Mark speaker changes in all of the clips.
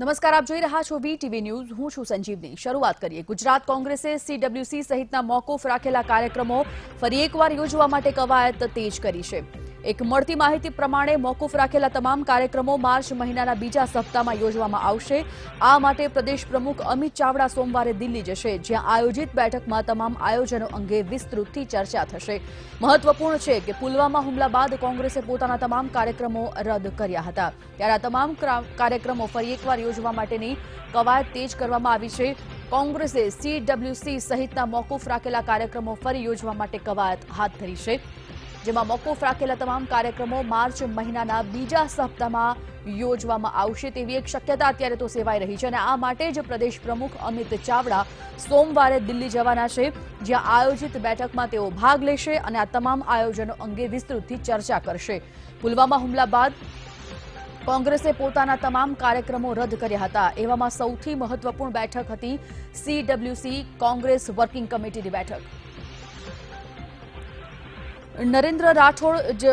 Speaker 1: નમસ્કાર, આપ જોઈ રહ્યા છો વીટીવી ન્યૂઝ. હું છું સંજીવની. શરૂઆત કરીએ. ગુજરાત કોંગ્રેસે સીડબ્લ્યુસી સહિતના મોકૂફ રાખેલા કાર્યક્રમો ફરી એકવાર યોજવા માટે કવાયત તેજ કરી છે. એક મળતી માહિતી પ્રમાણે મોકૂફ રાખેલા તમામ કાર્યક્રમો માર્ચ મહિનાના બીજા સપ્તાહમાં યોજવામાં આવશે. આ માટે પ્રદેશ પ્રમુખ અમિત ચાવડા સોમવારે દિલ્હી જશે, જ્યાં આયોજિત બેઠકમાં તમામ આયોજનો અંગે વિસ્તૃતથી ચર્ચા થશે. મહત્વપૂર્ણ છે કે પુલવામા હુમલા બાદ કોંગ્રેસે પોતાના તમામ કાર્યક્રમો રદ કર્યા હતા. ત્યારે આ તમામ ક્રા- કાર્યક્રમો ફરી એકવાર યોજવા માટેની કવાયત તેજ કરવામાં આવી છે. કોંગ્રેસે સીડબ્લ્યુસી સહિતના મોકૂફ રાખેલા કાર્યક્રમો ફરી યોજવા માટે કવાયત હાથ ધરી છે. જેમાં મોકૂફ રાખેલા તમામ કાર્યક્રમો માર્ચ મહિનાના બીજા સપ્તાહમાં યોજવામાં આવશે તેવી એક શક્યતા અત્યારે તો સેવાઈ રહી છે અને આ માટે જ પ્રદેશ પ્રમુખ અમિત ચાવડા સોમવારે દિલ્હી જવાના છે, જ્યાં આયોજિત બેઠકમાં તેઓ ભાગ લેશે અને આ તમામ આયોજનો અંગે વિસ્તૃતથી ચર્ચા કરશે. પુલવામા હુમલા બાદ કોંગ્રેસે પોતાના તમામ કાર્યક્રમો રદ કર્યા હતા. એવામાં સૌથી મહત્વપૂર્ણ બેઠક હતી સીડબ્લ્યુસી કોંગ્રેસ વર્કિંગ કમિટીની બેઠક. નરેન્દ્ર રાઠોડ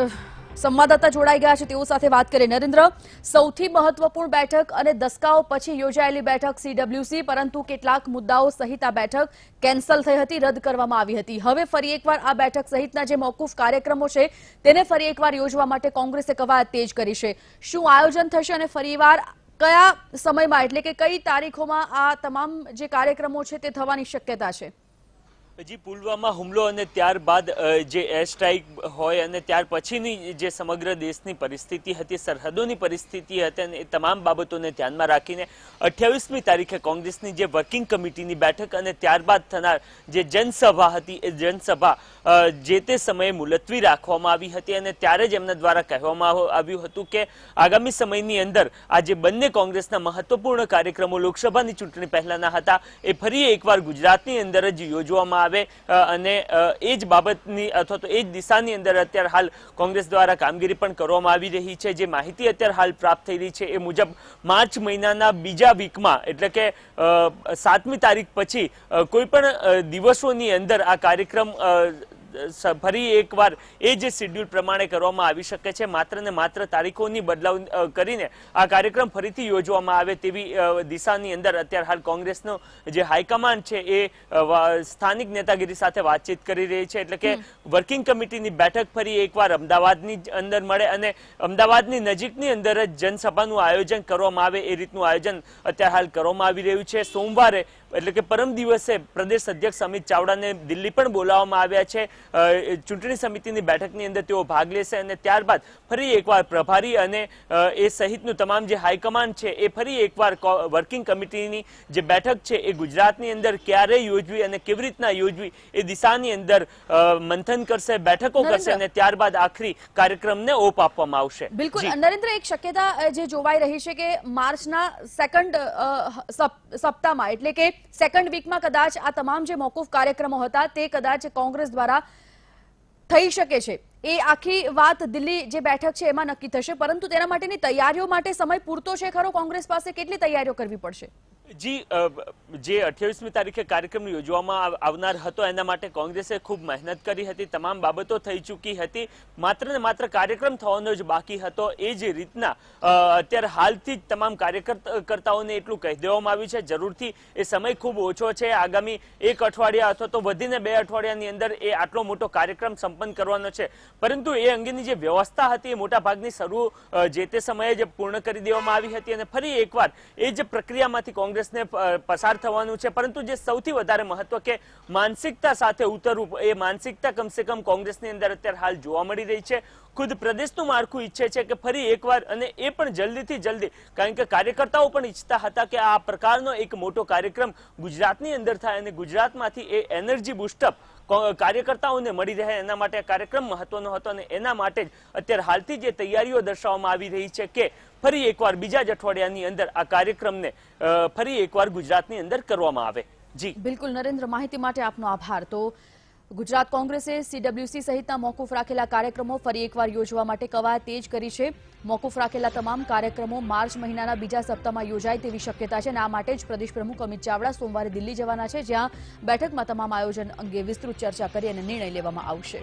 Speaker 1: સંવાદદાતા જોડાઈ ગયા છે, તેઓ સાથે વાત કરીએ. નરેન્દ્ર, સૌથી મહત્વપૂર્ણ બેઠક અને દસકાઓ પછી યોજાયેલી બેઠક સીડબ્લ્યુસી પરંતુ કેટલાક મુદ્દાઓ સહિત આ બેઠક કેન્સલ થઈ હતી, રદ કરવામાં આવી હતી. હવે ફરી એકવાર આ બેઠક સહિતના જે મોકૂફ કાર્યક્રમો છે, તેને ફરી એકવાર યોજવા માટે કોંગ્રેસે કવાયત તેજ કરી છે. શું આયોજન થશે અને ફરીવાર કયા સમયમાં, એટલે કે કઈ તારીખોમાં આ તમામ જે કાર્યક્રમો છે, તે થવાની શક્યતા છે?
Speaker 2: હજી પુલવામા હુમલો અને ત્યારબાદ જે એર સ્ટ્રાઇક હોય અને ત્યાર પછીની જે સમગ્ર દેશની પરિસ્થિતિ હતી, સરહદોની પરિસ્થિતિ હતી અને એ તમામ બાબતોને ધ્યાનમાં રાખીને અઠ્યાવીસમી તારીખે કોંગ્રેસની જે વર્કિંગ કમિટીની બેઠક અને ત્યારબાદ થનાર જે જનસભા હતી, એ જનસભા જે તે સમયે મુલતવી રાખવામાં આવી હતી અને ત્યારે જ એમના દ્વારા કહેવામાં આવ્યું હતું કે આગામી સમયની અંદર આ જે બંને કોંગ્રેસના મહત્વપૂર્ણ કાર્યક્રમો લોકસભાની ચૂંટણી પહેલાના હતા, એ ફરી એકવાર ગુજરાતની અંદર જ યોજવામાં આવે અને એ જ બાબતની અથવા તો એ જ દિશાની અંદર અત્યારે હાલ કોંગ્રેસ દ્વારા કામગીરી પણ કરવામાં આવી રહી છે. જે માહિતી અત્યારે હાલ પ્રાપ્ત થઈ રહી છે એ મુજબ માર્ચ મહિનાના બીજા વીકમાં, એટલે કે સાતમી તારીખ પછી કોઈ પણ દિવસોની અંદર આ કાર્યક્રમ ફરી એકવાર એ જે શેડ્યુલ પ્રમાણે કરવામાં આવી શકે છે. માત્ર ને માત્ર તારીખોની બદલાવ કરીને આ કાર્યક્રમ ફરીથી યોજવામાં આવે તેવી દિશાની અંદર અત્યારે હાલ કોંગ્રેસનો જે હાઈકમાન્ડ છે એ સ્થાનિક નેતાગીરી સાથે વાતચીત કરી રહી છે. એટલે કે વર્કિંગ કમિટીની બેઠક ફરી એકવાર અમદાવાદની અંદર મળે અને અમદાવાદની નજીકની અંદર જ જનસભાનું આયોજન કરવામાં આવે એ રીતનું આયોજન અત્યારે હાલ કરવામાં આવી રહ્યું છે. સોમવારે એટલે કે પરમ દિવસે પ્રદેશ અધ્યક્ષ અમિત ચાવડાને દિલ્હી પણ બોલાવવામાં આવ્યા છે. ચૂંટણી સમિતિની બેઠકની અંદર તેઓ ભાગ લેશે અને ત્યારબાદ ફરી એકવાર પ્રભારી અને એ સહિતનું તમામ જે હાઈકમાન્ડ છે એ ફરી એકવાર વર્કિંગ કમિટીની જે બેઠક છે એ ગુજરાતની અંદર ક્યારે યોજવી અને કેવી રીતના યોજવી એ દિશાની અંદર મંથન કરશે બેઠકો કરશે અને ત્યારબાદ આખરી કાર્યક્રમને ઓપ આપવામાં આવશે.
Speaker 1: બિલકુલ. નરેન્દ્ર એક શક્યતા જે જોવાઈ રહી છે કે માર્ચના સેકન્ડ સપ્તાહમાં એટલે કે સેકન્ડ વીકમાં કદાચ આ તમામ જે મોકૂફ કાર્યક્રમો હતા તે કદાચ કોંગ્રેસ દ્વારા થઈ શકે છે. એ આખી વાત દિલ્હી જે બેઠક છે એમાં નક્કી થશે, પરંતુ તેના માટેની તૈયારીઓ માટે સમય પૂરતો છે ખરો? કોંગ્રેસ પાસે કેટલી તૈયારીઓ કરવી પડશે?
Speaker 2: જી જે અઠ્યાવીસમી તારીખે કાર્યક્રમ યોજવામાં આવનાર હતો, એના માટે કોંગ્રેસે ખૂબ મહેનત કરી હતી, તમામ બાબતો થઈ ચૂકી હતી, માત્ર ને માત્ર કાર્યક્રમ થવાનો જ બાકી હતો, એ જ રીતના અત્યારે હાલથી જ તમામ કાર્યકર્તાઓને એટલું કહી દેવામાં આવ્યું છે, જરૂરથી એ સમય ખૂબ ઓછો છે, આગામી એક અઠવાડિયા અથવા તો વધીને બે અઠવાડિયાની અંદર એ આટલો મોટો કાર્યક્રમ સંપન્ન કરવાનો છે. પરંતુ એ અંગેની જે વ્યવસ્થા હતી, એ મોટાભાગની શરૂ જે તે સમયે જ પૂર્ણ કરી દેવામાં આવી હતી અને ફરી એકવાર એ જ પ્રક્રિયામાંથી કોંગ્રેસને પસાર થવાનું છે. પરંતુ જે સૌથી વધારે મહત્વ કે માનસિકતા સાથે ઉતરવું, એ માનસિકતા કમસે કમ કોંગ્રેસની અંદર અત્યારે હાલ જોવા મળી રહી છે. ખુદ પ્રદેશનું માળખું ઈચ્છે છે કે ફરી એકવાર અને એ પણ જલ્દીથી જલ્દી, કારણ કે કાર્યકર્તાઓ પણ ઈચ્છતા હતા કે આ પ્રકારનો એક મોટો કાર્યક્રમ ગુજરાતની અંદર થાય અને ગુજરાતમાંથી એ એનર્જી બુસ્ટઅપ કાર્યકર્તાઓને મળી રહે. એના માટે કાર્યક્રમ મહત્વનો હતો અને એના માટે જ અત્યારે હાલથી જે તૈયારીઓ દર્શાવવામાં આવી રહી છે કે ફરી એકવાર બીજા જ અઠવાડિયાની અંદર આ કાર્યક્રમને ફરી એકવાર ગુજરાતની અંદર કરવામાં આવે. જી.
Speaker 1: બિલકુલ નરેન્દ્ર, માહિતી માટે આપનો આભાર. તો ગુજરાત કોંગ્રેસે સીડબ્લ્યુસી સહિતના મોકૂફ રાખેલા કાર્યક્રમો ફરી એકવાર યોજવા માટે કવાયત તેજ કરી છે. મોકૂફ રાખેલા તમામ કાર્યક્રમો માર્ચ મહિનાના બીજા સપ્તાહમાં યોજાય તેવી શક્યતા છે અને આ માટે જ પ્રદેશ પ્રમુખ અમિત ચાવડા સોમવારે દિલ્હી જવાના છે, જ્યાં બેઠકમાં તમામ આયોજન અંગે વિસ્તૃત ચર્ચા કરી અને નિર્ણય લેવામાં આવશે.